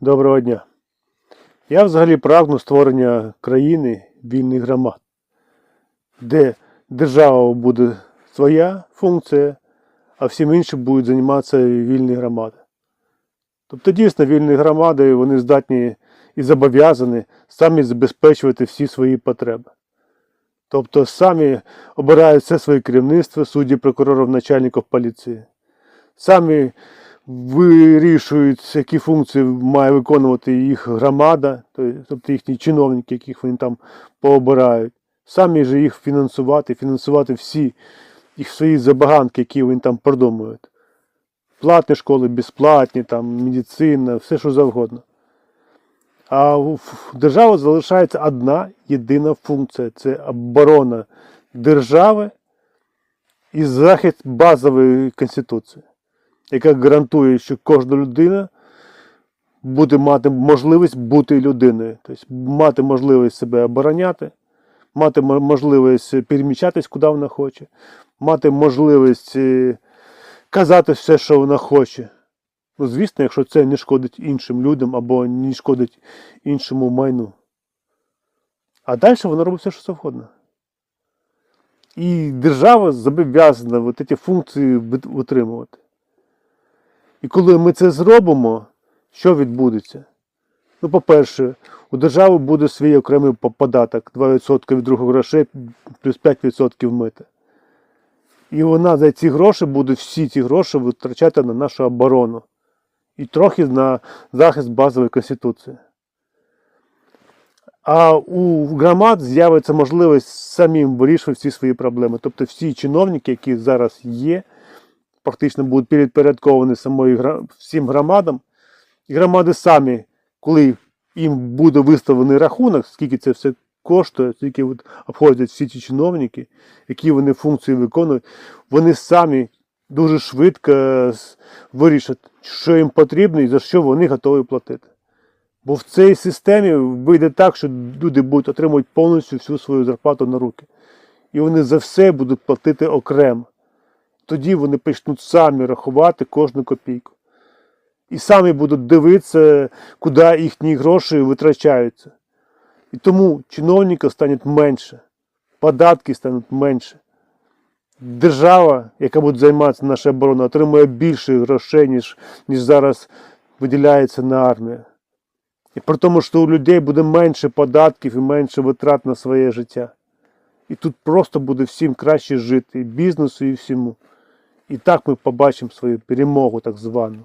Доброго дня. Я взагалі прагну створення країни вільних громад, де держава буде своя функція, а всім іншим будуть займатися вільні громади. Тобто дійсно вільні громади вони здатні і зобов'язані самі забезпечувати всі свої потреби. Тобто самі обирають все своє керівництво, судді, прокурорів, начальників поліції. Самі вирішують, які функції має виконувати їх громада, тобто їхні чиновники, яких вони там пообирають. Самі ж їх фінансувати, фінансувати всі їх свої забаганки, які вони там продумують. Платні школи, безплатні, там, медицина, все що завгодно. А держави залишається одна єдина функція це оборона держави і захист базової конституції яка гарантує, що кожна людина буде мати можливість бути людиною, тобто мати можливість себе обороняти, мати можливість переміщатись, куди вона хоче, мати можливість е, казати все, що вона хоче. Ну, звісно, якщо це не шкодить іншим людям або не шкодить іншому майну. А далі вона робить все, що завгодно. І держава зобов'язана ці функції вит- витримувати. І коли ми це зробимо, що відбудеться? Ну, по-перше, у держави буде свій окремий податок 2% від руху грошей плюс 5% мита. І вона за ці гроші буде всі ці гроші витрачати на нашу оборону і трохи на захист базової конституції. А у громад з'явиться можливість самим вирішувати всі свої проблеми. Тобто всі чиновники, які зараз є, практично будуть підпорядковані самої гра- всім громадам. І громади самі, коли їм буде виставлений рахунок, скільки це все коштує, скільки обходять всі ці чиновники, які вони функції виконують, вони самі дуже швидко вирішать, що їм потрібно і за що вони готові платити. Бо в цій системі вийде так, що люди будуть отримувати повністю всю свою зарплату на руки. І вони за все будуть платити окремо тоді вони почнуть самі рахувати кожну копійку. І самі будуть дивитися, куди їхні гроші витрачаються. І тому чиновників стане менше, податки стануть менше. Держава, яка буде займатися нашою обороною, отримує більше грошей, ніж, ніж зараз виділяється на армію. І при тому, що у людей буде менше податків і менше витрат на своє життя. І тут просто буде всім краще жити, і бізнесу, і всьому. І так ми побачимо свою перемогу так звану.